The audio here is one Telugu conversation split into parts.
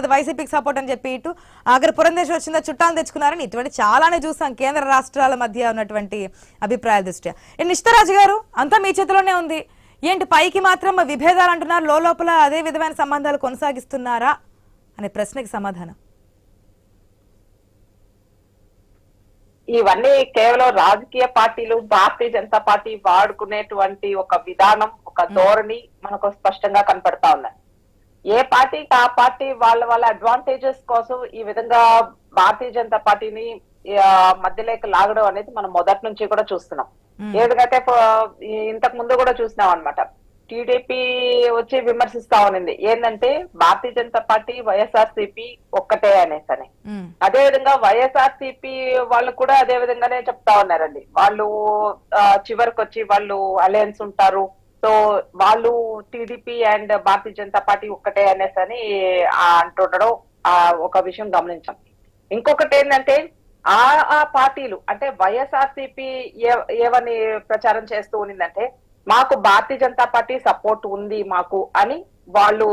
అది వైసీపీకి సపోర్ట్ అని చెప్పి ఇటు ఆఖరి పురంధేశ్వరి వచ్చిందా చుట్టాలు తెచ్చుకున్నారని ఇటువంటి చాలానే చూసాం కేంద్ర రాష్ట్రాల మధ్య ఉన్నటువంటి అభిప్రాయాల దృష్ట్యా. ఈ నిష్ఠరాజు గారు అంతా మీ చేతిలోనే ఉంది. ఏంటి పైకి మాత్రం విభేదాలు అంటున్నారు లోపల అదే విధమైన సంబంధాలు కొనసాగిస్తున్నారా అనే ప్రశ్నకి సమాధానం. ఇవన్నీ కేవలం రాజకీయ పార్టీలు భారతీయ జనతా పార్టీ వాడుకునేటువంటి ఒక విధానం ఒక ధోరణి మనకు స్పష్టంగా కనపడతా ఉన్నాయి. ఏ పార్టీకి ఆ పార్టీ వాళ్ళ వాళ్ళ అడ్వాంటేజెస్ కోసం ఈ విధంగా భారతీయ జనతా పార్టీని మధ్యలోకి లాగడం అనేది మనం మొదటి నుంచి కూడా చూస్తున్నాం. ప- ఇంతకు ముందు కూడా చూసినాం అన్నమాట. టీడీపీ వచ్చి విమర్శిస్తా ఉన్నింది. ఏంటంటే Bharatiya Janata party YSR CP ఒక్కటే అనేసి అని. ఉమ్, అదే విధంగా వైఎస్ఆర్ సిపి వాళ్ళు కూడా అదే విధంగానే చెప్తా ఉన్నారండి. వాళ్ళు చివరికి వచ్చి వాళ్ళు అలయన్స్ ఉంటారు. సో వాళ్ళు TDP and Bharatiya Janata party ఒక్కటే అనేసి అని అంటుండడం ఆ ఒక విషయం గమనించాం. ఇంకొకటి ఏంటంటే ఆ ఆ పార్టీలు అంటే వైఎస్ఆర్సీపీ ఏవని ప్రచారం చేస్తూ ఉన్నిందంటే మాకు భారతీయ జనతా పార్టీ సపోర్ట్ ఉంది మాకు అని వాళ్ళు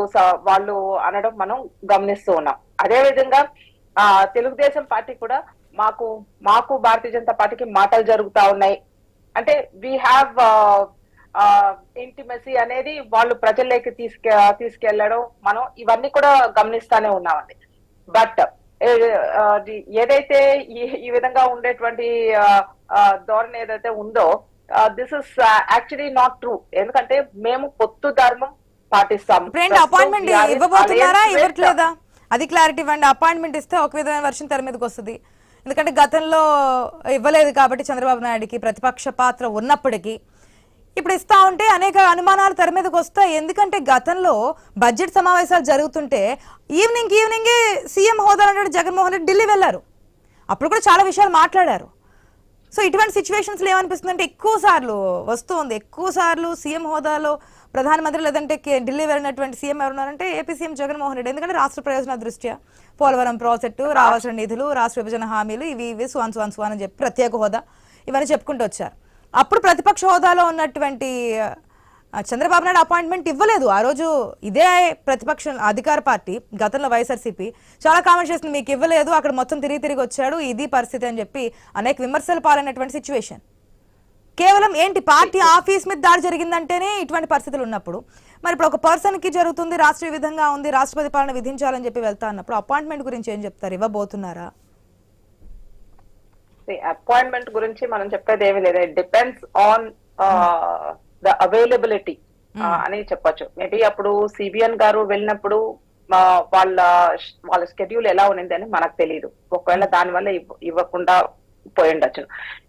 వాళ్ళు అనడం మనం గమనిస్తూ ఉన్నాం. అదే విధంగా ఆ తెలుగుదేశం పార్టీ కూడా మాకు మాకు భారతీయ జనతా పార్టీకి మాటలు జరుగుతా ఉన్నాయి. అంటే వీ హ్యావ్ ఇంటిమసీ అనేది వాళ్ళు ప్రజల్లోకి తీసుకె తీసుకెళ్ళడం మనం ఇవన్నీ కూడా గమనిస్తానే ఉన్నామండి. బట్ ఏదైతే ఈ విధంగా ఉండేటువంటి ధోరణి ఏదైతే ఉందో this is actually not true ఎందుకంటే మేము పొత్తు ధర్మం పాటిస్తాం ఇప్పుడు ఏంటి అపాయింట్మెంట్ ఇవ్వబోతున్నారా? ఇవ్వట్లేదా? అది క్లారిటీ ఇవ్వండి. అపాయింట్మెంట్ ఇస్తే ఒక విధమైన వర్షం తెర మీదకి వస్తుంది. ఎందుకంటే గతంలో ఇవ్వలేదు కాబట్టి చంద్రబాబు నాయుడుకి ప్రతిపక్ష పాత్ర ఉన్నప్పటికీ ఇప్పుడు ఇస్తా ఉంటే అనేక అనుమానాలు తెర మీదకి వస్తాయి. ఎందుకంటే గతంలో బడ్జెట్ సమావేశాలు జరుగుతుంటే ఈవినింగ్ ఈవినింగే సీఎం హోదా అంటే జగన్మోహన్ రెడ్డి ఢిల్లీ వెళ్ళారు. అప్పుడు కూడా చాలా విషయాలు మాట్లాడారు. సో ఇటువంటి సిచ్యువేషన్స్ ఏమనిపిస్తుందంటే ఎక్కువ సార్లు వస్తుంది ఎక్కువ సార్లు సీఎం హోదాలో ప్రధానమంత్రి లేదంటే ఢిల్లీ వెళ్ళినటువంటి సీఎం ఎవరున్నారంటే ఏపీ సీఎం జగన్మోహన్ రెడ్డి. ఎందుకంటే రాష్ట్ర ప్రయోజన దృష్ట్యా పోలవరం ప్రాజెక్టు రావాల్సిన నిధులు రాష్ట్ర విభజన హామీలు ఇవి ఇవి సువాన్ సువాన్ సువాన్ అని చెప్పి ప్రత్యేక హోదా ఇవన్నీ చెప్పుకుంటూ వచ్చారు. అప్పుడు ప్రతిపక్ష హోదాలో ఉన్నటువంటి చంద్రబాబు నాయుడు అపాయింట్మెంట్ ఇవ్వలేదు. ఆ రోజు ఇదే ప్రతిపక్ష అధికార పార్టీ గతంలో వైఎస్ఆర్సీపీ చాలా కామెంట్స్ చేసింది మీకు ఇవ్వలేదు అక్కడ మొత్తం తిరిగి తిరిగి వచ్చాడు ఇది పరిస్థితి అని చెప్పి అనేక విమర్శలు పాలైనటువంటి సిచ్యువేషన్. కేవలం ఏంటి పార్టీ ఆఫీస్ మీద దాడి జరిగిందంటేనే ఇటువంటి పరిస్థితులు ఉన్నప్పుడు మరి ఇప్పుడు ఒక పర్సన్కి జరుగుతుంది రాష్ట్ర విధంగా ఉంది రాష్ట్రపతి పాలన విధించాలని చెప్పి వెళ్తా అన్నప్పుడు అపాయింట్మెంట్ గురించి ఏం చెప్తారు? ఇవ్వబోతున్నారా? అపాయింట్మెంట్ గురించి మనం చెప్పేది ఏమీ లేదు. It depends on the availability అని చెప్పొచ్చు. మేబీ అప్పుడు సిబిఎన్ గారు వెళ్ళినప్పుడు వాళ్ళ వాళ్ళ స్కెడ్యూల్ ఎలా ఉన్నింది అని మనకు తెలియదు ఒకవేళ దానివల్ల ఇవ్వ- ఇవ్వకుండా పోయి ఉండొచ్చు.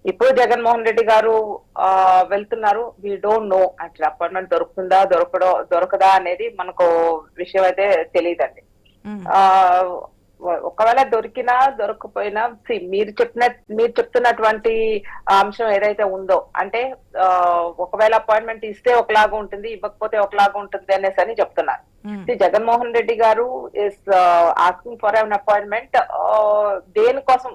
ఇప్పుడు జగన్మోహన్ రెడ్డి గారు ఆ, వెళ్తున్నారు. వీ డోంట్ నో అంటే అపాయింట్మెంట్ దొరుకుతుందా దొరకడో దొరకదా అనేది మనకు విషయం అయితే తెలియదండి. ఆ ఒకవేళ దొరికినా దొరకపోయినా మీరు చెప్పిన మీరు చెప్తున్నటువంటి అంశం ఏదైతే ఉందో అంటే ఒకవేళ అపాయింట్మెంట్ ఇస్తే ఒకలాగా ఉంటుంది ఇవ్వకపోతే ఒకలాగా ఉంటుంది అనేసి అని చెప్తున్నారు జగన్మోహన్ రెడ్డి గారు is asking for an appointment దేనికోసం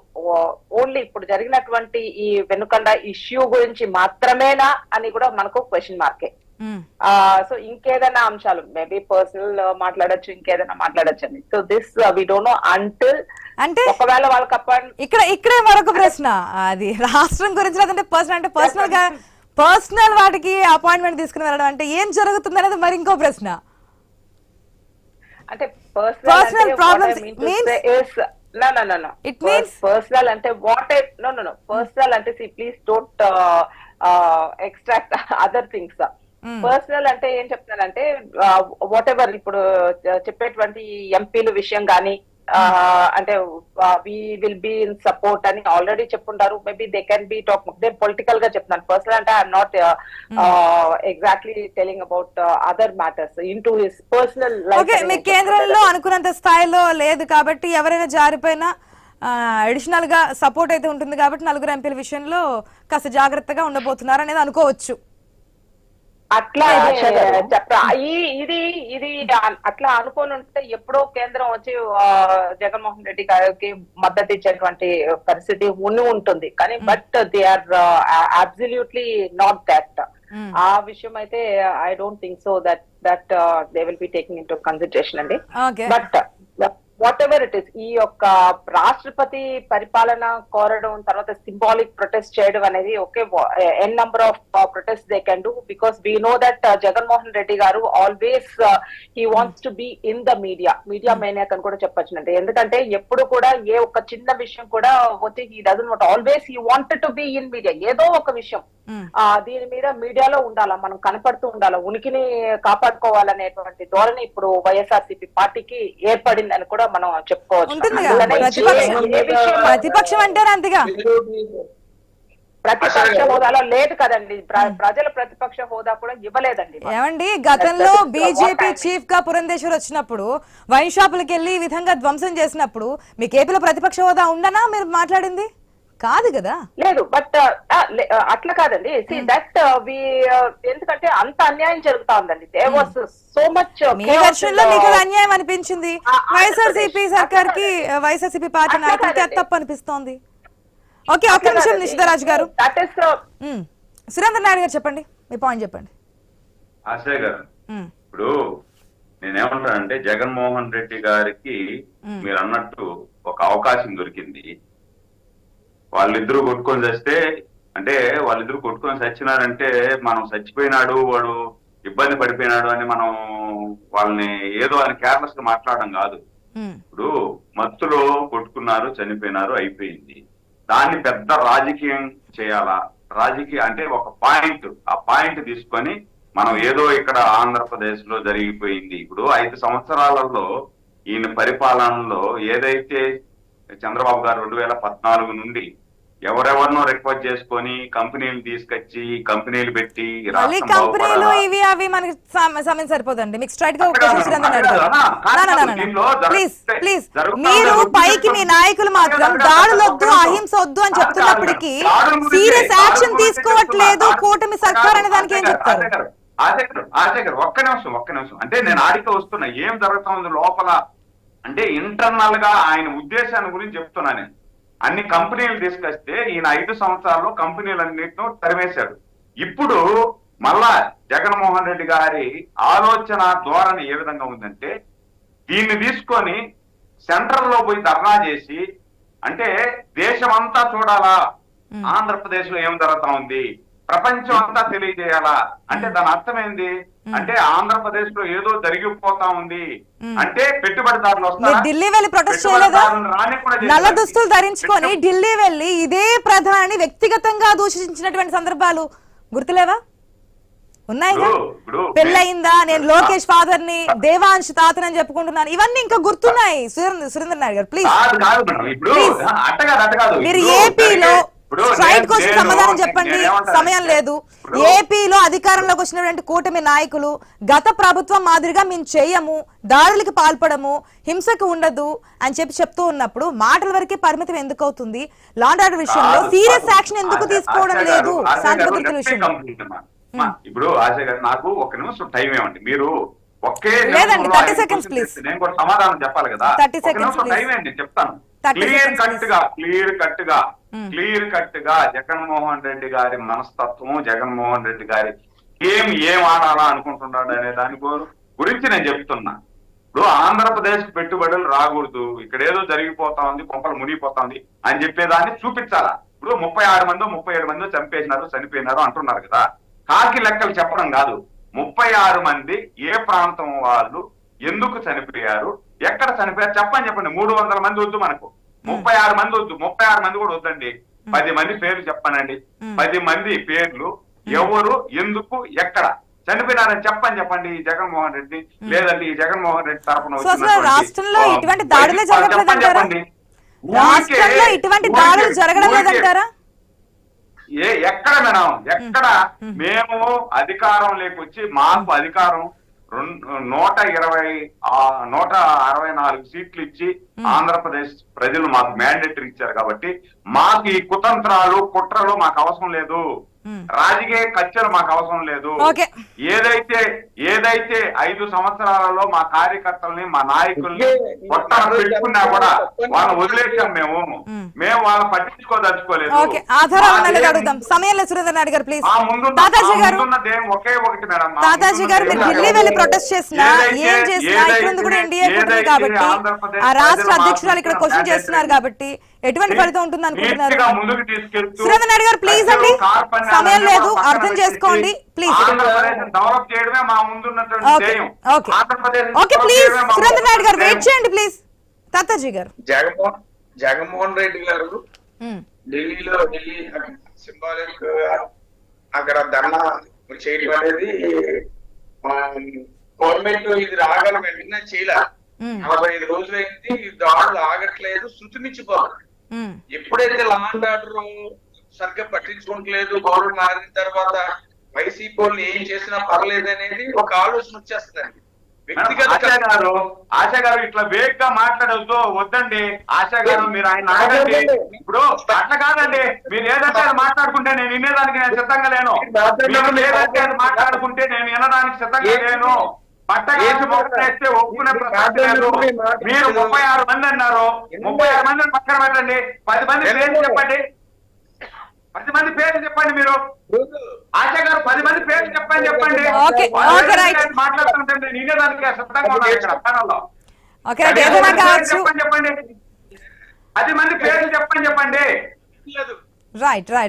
ఓన్లీ ఇప్పుడు జరిగినటువంటి ఈ వెనుకండ ఇష్యూ గురించి మాత్రమేనా అని కూడా మనకు క్వశ్చన్ మార్కే. సో ఇంకేదైనా అంశాలు మేబీ పర్సనల్ మాట్లాడొచ్చు ఇంకేదైనా మాట్లాడొచ్చు అండి so this we don't know until అంటే ఒకవేళ వాళ్ళకి ఇక్కడ ఇక్కడే మరొక ప్రశ్న. అది రాష్ట్రం గురించి లేదంటే పర్సనల్ అంటే పర్సనల్గా పర్సనల్ వాటికి అపాయింట్మెంట్ తీసుకుని వెళ్ళడం అంటే ఏం జరుగుతుంది అనేది మరి ఇంకో ప్రశ్న. అంటే personal problems means- no no no no It means- personal అంటే what no no no personal అంటే see please don't extract other things personal అంటే ఏం చెప్తానంటే వాట్ ఎవర్ ఇప్పుడు చెప్పేటువంటి ఎంపీల విషయం కానీ అంటే we will be in support అని ఆల్రెడీ చెప్పుంటారు. Maybe they can be talk నేను పొలిటికల్గా చెప్తున్నాను. పర్సనల్ అంటే I'm not exactly telling about other matters in to his personal మీ కేంద్రంలో అనుకున్నంత స్థాయిలో లేదు కాబట్టి ఎవరైనా జారిపోయినా అడిషనల్గా సపోర్ట్ అయితే ఉంటుంది కాబట్టి నలుగురు ఎంపీల విషయంలో కాస్త జాగ్రత్తగా ఉండబోతున్నారు అనేది అనుకోవచ్చు. అట్లా చెప్ప ఈ ఇది ఇది అట్లా అనుకోని ఉంటే ఎప్పుడో కేంద్రం వచ్చి జగన్మోహన్ రెడ్డి గారికి మద్దతు ఇచ్చేటువంటి పరిస్థితి ఉండి ఉంటుంది. కానీ but they are absolutely not that. ఆ విషయం అయితే I don't think so that that they will be taking in to consideration అండి. But whatever it is ఈ యొక్క రాష్ట్రపతి పరిపాలన కోరడం తర్వాత సింబాలిక్ ప్రొటెస్ట్ చేయడం అనేది okay N number of protest they can do because we know that Jaganmohan Reddy గారు always he wants to be in the media media maniac అని కూడా చెప్పొచ్చునండి. ఎందుకంటే ఎప్పుడు కూడా ఏ ఒక్క చిన్న విషయం కూడా పోతే he doesn't what always he wanted to be in media ఏదో ఒక విషయం. దీని మీద మీడియాలో ఉండాలా? మనం కనపడుతూ ఉండాలా? ఉనికిని కాపాడుకోవాలనేటువంటి ధోరణి ఇప్పుడు వైఎస్ఆర్సీపీ పార్టీకి ఏర్పడిందని కూడా మనం చెప్పుకోవచ్చు. ప్రతిపక్షం ప్రతిపక్షం అంటేనే అంతేగా? ప్రతిపక్ష హోదాలో లేదు కదండి. ప్ర- ప్రజల ప్రతిపక్ష హోదా కూడా ఇవ్వలేదండి ఏమండి? గతంలో బీజేపీ చీఫ్గా పురంధేశ్వర్ వచ్చినప్పుడు వైన్ షాపులకు వెళ్ళి ఈ విధంగా ధ్వంసం చేసినప్పుడు మీకు ఏపీలో ప్రతిపక్ష హోదా ఉండనా మీరు మాట్లాడింది? కాదు కదా? లేదు బట్ అట్లా కాదండి. సి దట్ వి ఎందుకంటే అంత అన్యాయం జరుగుతా ఉందండి దే వాస్ సో మచ్ మీ వెర్షన్లో మీకు అన్యాయం అనిపించింది. వైఎస్ఆర్సీపీ సర్కార్కి వైఎస్ఆర్సీపీ పార్టీ నాయకులకి అది. తప్పు అనిపిస్తోంది ఓకే ఒక్క నిమిషం నిషితరాజ్ గారు. That is um. Surendra Naidu గారు చెప్పండి. మీ పాయింట్ చెప్పండి. ఆశయ్ గారు ఉమ్. ఇప్పుడు నేనేమంటానంటే జగన్మోహన్ రెడ్డి గారికి. మీరు అన్నట్టు ఒక అవకాశం దొరికింది. వాళ్ళిద్దరూ కొట్టుకొని చస్తే అంటే వాళ్ళిద్దరూ కొట్టుకొని చచ్చినారంటే మనం చచ్చిపోయినాడు వాడు ఇబ్బంది పడిపోయినాడు అని మనం వాళ్ళని ఏదో అని కేర్లెస్గా మాట్లాడడం కాదు. ఇప్పుడు మత్తులో కొట్టుకున్నారు చనిపోయినారు అయిపోయింది. దాన్ని పెద్ద రాజకీయం చేయాలా? రాజకీయ అంటే ఒక పాయింట్ ఆ పాయింట్ తీసుకొని మనం ఏదో ఇక్కడ ఆంధ్రప్రదేశ్లో జరిగిపోయింది. ఇప్పుడు ఐదు సంవత్సరాలలో ఈయన పరిపాలనలో ఏదైతే చంద్రబాబు గారు రెండు వేల పద్నాలుగు నుండి ఎవరెవరినో రిక్వెస్ట్ చేసుకొని కంపెనీలు తీసుకొచ్చి కంపెనీలు పెట్టి కంపెనీలు? ఇవి అవి మనకి సమ- సమయం సరిపోదండి మీకు స్ట్రైట్గా ప్లీజ్ మీరు. పైకి మీ నాయకులు మాత్రం జరగదు, దాడులు జరగదు, వద్దు జరగదు. అహింస వద్దు అని చెప్తున్నప్పటికీ సీరియస్ యాక్షన్ తీసుకోవట్లేదు. కూటమి సర్కార్ అనే దానికి ఏం చెప్తారు ఆశయ్ గారు, ఒక్క నిమిషం ఒక్క నిమిషం అంటే నేను ఆడికి వస్తున్నా ఏం జరుగుతుంది లోపల అంటే ఇంటర్నల్గా ఆయన ఉద్దేశాన్ని గురించి చెప్తున్నా నేను. అన్ని కంపెనీలు తీసుకొస్తే ఈయన ఐదు సంవత్సరాల్లో కంపెనీలన్నింటినూ తరిమేశాడు. ఇప్పుడు మళ్ళా జగన్మోహన్ రెడ్డి గారి ఆలోచన ధోరణి ఏ విధంగా ఉందంటే దీన్ని తీసుకొని సెంట్రల్లో పోయి ధర్నా చేసి అంటే దేశం అంతా చూడాలా? ఆంధ్రప్రదేశ్లో ఏం జరుగుతా ఉంది? ప్రపంచం అంతా తెలియజేయాలా? అంటే దాని అర్థం ఏంది అంటే ఆంధ్రప్రదేశ్లో ఏదో జరిగిపోతా ఉంది. అంటే పెట్టుబడిదారులు వస్తారా? ఢిల్లీ వెళ్ళి ప్రొటెస్ట్ చేయలేదా. నల్ల దుస్తులు ధరించుకొని ఢిల్లీ వెళ్ళి ఇదే ప్రధాని వ్యక్తిగతంగా దూషించినటువంటి సందర్భాలు గుర్తులేవా? ఉన్నాయిగా ఇప్పుడు పెళ్ళయిందా? నేను లోకేష్ ఫాదర్ని దేవాంశ్ తాతనని చెప్పుకుంటున్నాను. ఇవన్నీ ఇంకా గుర్తున్నాయి సురేంద్ర నాయుడు గారు. ప్లీజ్ మీరు ఏపీలో స్ట్రైట్ నేను- సమాధానం చెప్పండి. సమయం లేదు. ఏపీలో అధికారంలోకి వచ్చినటువంటి కూటమి నాయకులు గత ప్రభుత్వం మాదిరిగా మేము చేయము దాడులకు పాల్పడము హింసకు ఉండదు అని చెప్పి చెప్తూ ఉన్నప్పుడు మాటల వరకే పరిమితం ఎందుకు అవుతుంది? లాండ్ ఆర్డర్ విషయంలో సీరియస్. యాక్షన్ ఎందుకు తీసుకోవడం లేదు? విషయంలో. అమ్మా, ఇప్పుడు ఆశ గారు నాకు ఒక నిమిషం టైం ఏమండి మీరు ఒకే లేదండి, నిమిషంలో 30 ఐదు seconds, questions please. ఇస్తే నేను కూడా సమాధానం చెప్పాలి కదా. 30 ఒక seconds, నిమిషం please. టైం ఏంటి చెప్తాను. 30 క్లియర్ కట్. గా క్లియర్ కట్గా. క్లియర్ కట్గా జగన్మోహన్ రెడ్డి గారి మనస్తత్వం జగన్మోహన్ రెడ్డి గారి ఏం ఏం ఆడాలా అనుకుంటున్నాడు అనే దాని గురించి నేను చెప్తున్నా. ఇప్పుడు ఆంధ్రప్రదేశ్ పెట్టుబడులు రాకూడదు ఇక్కడ ఏదో జరిగిపోతా ఉంది కొంపలు మునిగిపోతా ఉంది అని చెప్పేదాన్ని చూపించాలా? ఇప్పుడు ముప్పై ఆరు మందో ముప్పై ఏడు మందో చంపేసినారు చనిపోయినారు అంటున్నారు కదా. కాకి లెక్కలు చెప్పడం కాదు. ముప్పై ఆరు మంది ఏ ప్రాంతం వాళ్ళు ఎందుకు చనిపోయారు? ఎక్కడ చనిపోయారు? చెప్పని చెప్పండి. మూడు వందల మంది వద్దు మనకు. ముప్పై ఆరు మంది వద్దు. ముప్పై ఆరు మంది కూడా వద్దండి. పది మంది పేర్లు చెప్పానండి. పది మంది పేర్లు ఎవరు ఎందుకు ఎక్కడ? చనిపోయినారని చెప్పని చెప్పండి ఈ జగన్మోహన్ రెడ్డి లేదంటే ఈ జగన్మోహన్ రెడ్డి తరఫున రాష్ట్రంలో ఇటువంటి దాడులే? చెప్పండి. రాష్ట్రంలో ఇటువంటి దాడులు జరగడం లేదంటారా? ఏ ఎక్కడ మేడం? ఎక్కడ? మేము అధికారం లేకొచ్చి మాకు అధికారం నూట ఇరవై నూట అరవై నాలుగు సీట్లు ఇచ్చి ఆంధ్రప్రదేశ్ ప్రజలు మాకు మ్యాండేటరీ ఇచ్చారు కాబట్టి మాకు ఈ కుతంత్రాలు కుట్రలు మాకు అవసరం లేదు. రాజకీయ కచ్చలు మాకు అవసరం లేదు. ఓకే. ఏదైతే ఏదైతే ఐదు సంవత్సరాలలో మా కార్యకర్తల్ని మా నాయకుల్ని కొట్టన పెట్టుకున్నా కూడా వాళ్ళని వదిలేసాం మేము. మ్మ్. మేము వాళ్ళని పట్టించుకోదలుచుకోలేదు. ఒకే ఒకటి మేడం. తాతాజీ గారు మీరు దేని ఢిల్లీ వెళ్ళి ప్రొటెస్ట్ చేసినా ఏదైతే- ఏం చేసినా ఇక్కడ ఉంది కూడా ఏదైతే- ఎన్డీఏ కూటమి ఏదైతే కాబట్టి ఆంధ్రప్రదేశ్ ఆ రాష్ట్ర అధ్యక్షురాలు ఇక్కడ క్వశ్చన్ చేస్తున్నారు కాబట్టి ఎటువంటి ఫలితం ఉంటుంది అనుకుంటున్నారు? నీట్గా ముందుకు తీసుకెళ్తూ సురేంద్ర నాయుడు గారు ప్లీజ్ అండి. సమయం లేదు అర్థం చేసుకోండి. ప్లీజ్ ఆంధ్రప్రదేశ్ డెవలప్ చేయడమే మా ముందున్నటువంటి okay please Surendra Naidu garu wait. చేయండి ప్లీజ్ తాతాజీ గారు. జగన్మోహన్ జగన్మోహన్ రెడ్డి గారు ఉమ్, ఢిల్లీలో ఢిల్లీ సింబాలిక్ అక్కడ ధర్నా చేయడం అనేది గవర్నమెంట్ ఇది రాగల వెంటనే చేయలే. ఉమ్, నలభై ఐదు రోజులు అయింది ఈ దాడులు ఆగట్లేదు శృతిమిచ్చిపోతుంది ఉమ్, ఎప్పుడైతే లా అండ్ ఆర్డర్ సరిగ్గా పట్టించుకోవట్లేదు గవర్నమెంట్ మారిన తర్వాత వైసీపీ వాళ్ళు ఏం చేసినా పర్లేదు అనేది ఒక ఆలోచన వచ్చేస్తుందండి. వ్యక్తిగత ఆశా గారు ఆశా గారు ఇట్లా వేగ్గా మాట్లాడవద్దు వద్దండి. ఆశా గారు మీరు ఆయన ఆగండి. ఇప్పుడు అట్లా కాదండి. మీరు ఏదంటే అది మాట్లాడుకుంటే నేను వినేదానికి నేను సిద్ధంగా లేను. మీరు ఏదంటే అది మాట్లాడుకుంటే నేను వినడానికి సిద్ధంగా లేను. మొక్కలేస్తే ఒప్పుకునే ప్రసక్తి లేదు. మీరు ముప్పై ఆరు మంది అన్నారు. ముప్పై ఆరు మందిని పక్కన పెట్టండి. పది మంది పేర్లు చెప్పండి. పది మంది పేర్లు చెప్పండి మీరు. ఆశా గారు పది మంది పేర్లు చెప్పండి చెప్పండి. ఓకే, వాళ్ళు ఓకే, రైట్. ఏదైతే మాట్లాడుతుంటే నేను వినేదానికి సిద్ధంగా ఉన్నాను ఇక్కడ చెప్పండి చెప్పండి. పది మంది పేర్లు చెప్పండి చెప్పండి. Right right